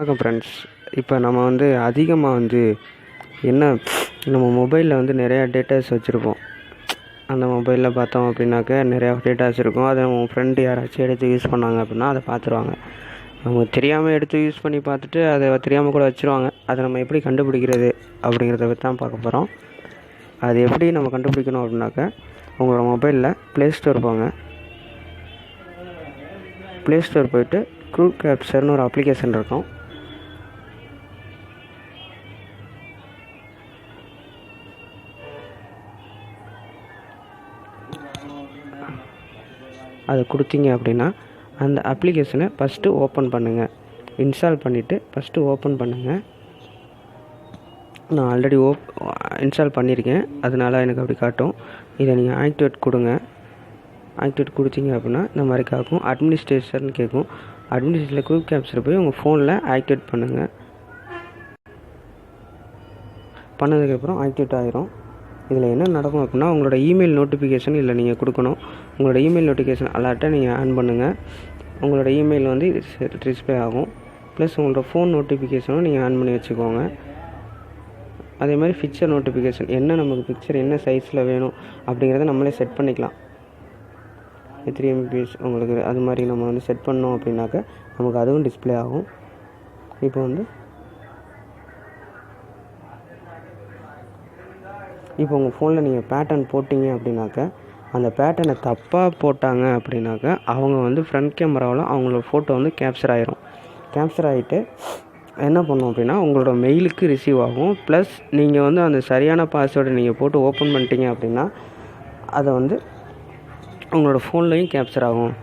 வணக்கம் ஃப்ரெண்ட்ஸ் இப்போ நம்ம வந்து அதிகமாக வந்து என்ன நம்ம மொபைலில் வந்து நிறையா டேட்டாஸ் வச்சுருப்போம். அந்த மொபைலில் பார்த்தோம் அப்படின்னாக்க நிறையா டேட்டாஸ் இருக்கும். அதை உங்கள் ஃப்ரெண்டு யாராச்சும் எடுத்து யூஸ் பண்ணாங்க அப்படின்னா அதை பார்த்துருவாங்க. அவங்க தெரியாமல் எடுத்து யூஸ் பண்ணி பார்த்துட்டு அதை தெரியாமல் கூட வச்சுருவாங்க. அதை நம்ம எப்படி கண்டுபிடிக்கிறது அப்படிங்கிறத பற்றி தான் பார்க்க போகிறோம் அது எப்படி நம்ம கண்டுபிடிக்கணும் அப்படின்னாக்க உங்களோட மொபைலில் ப்ளே ஸ்டோர் போங்க. ப்ளே ஸ்டோர் போயிட்டு க்ரூ கேப்சர்னு ஒரு அப்ளிகேஷன் இருக்கும். அதை கொடுத்தீங்க அப்படின்னா அந்த அப்ளிகேஷனை ஃபஸ்ட்டு ஓப்பன் பண்ணுங்கள் இன்ஸ்டால் பண்ணிவிட்டு ஃபஸ்ட்டு ஓப்பன் பண்ணுங்கள் நான் ஆல்ரெடி ஓப் இன்ஸ்டால் பண்ணியிருக்கேன் அதனால் எனக்கு அப்படி காட்டும். இதை நீங்கள் ஆக்டிவேட் கொடுங்க. ஆக்டிவேட் கொடுத்தீங்க அப்படின்னா இந்த மாதிரி காக்கும் அட்மினிஸ்ட்ரேஷன் கேட்கும். அட்மினிஸ்ட்ரேஷனில் குரூப் கேப்சர் போய் உங்கள் ஃபோனில் ஆக்டிவேட் பண்ணுங்கள் பண்ணதுக்கப்புறம் ஆக்டிவேட் ஆகிரும் இதில் என்ன நடக்கும் அப்படின்னா உங்களோட இமெயில் நோட்டிஃபிகேஷன் இல்லை நீங்கள் கொடுக்கணும். உங்களோட இமெயில் நோட்டிஃபிகேஷன் அலர்ட்டை நீங்கள் ஆன் பண்ணுங்கள் உங்களோட இமெயில் வந்து டிஸ்பிளே ஆகும். ப்ளஸ் உங்களோட ஃபோன் நோட்டிஃபிகேஷனும் நீங்கள் ஆன் பண்ணி வச்சுக்கோங்க. அதே மாதிரி பிக்சர் நோட்டிஃபிகேஷன் என்ன நமக்கு பிக்சர் என்ன சைஸில் வேணும் அப்படிங்கிறத நம்மளே செட் பண்ணிக்கலாம். த்ரீ எம்பிபிஎஸ் உங்களுக்கு அது மாதிரி நம்ம வந்து செட் பண்ணோம் அப்படின்னாக்க நமக்கு அதுவும் டிஸ்பிளே ஆகும். இப்போ வந்து இப்போ உங்கள் ஃபோனில் நீங்கள் பேட்டர்ன் போட்டிங்க அப்படின்னாக்க அந்த பேட்டர்னை தப்பாக போட்டாங்க அப்படின்னாக்க அவங்க வந்து ஃப்ரண்ட் கேமராவில் அவங்களோட ஃபோட்டோ வந்து கேப்சர் ஆகிரும் கேப்சர் ஆகிட்டு என்ன பண்ணும் அப்படின்னா உங்களோட மெயிலுக்கு ரிசீவ் ஆகும். ப்ளஸ் நீங்கள் வந்து அந்த சரியான பாஸ்வேர்டை நீங்கள் போட்டு ஓப்பன் பண்ணிட்டீங்க அப்படின்னா அதை வந்து உங்களோட ஃபோன்லேயும் கேப்சர் ஆகும்.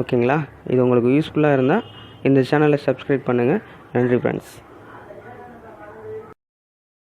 ஓகேங்களா இது உங்களுக்கு யூஸ்ஃபுல்லாக இருந்தால் இந்த சேனலை சப்ஸ்கிரைப் பண்ணுங்கள் நன்றி ஃப்ரெண்ட்ஸ்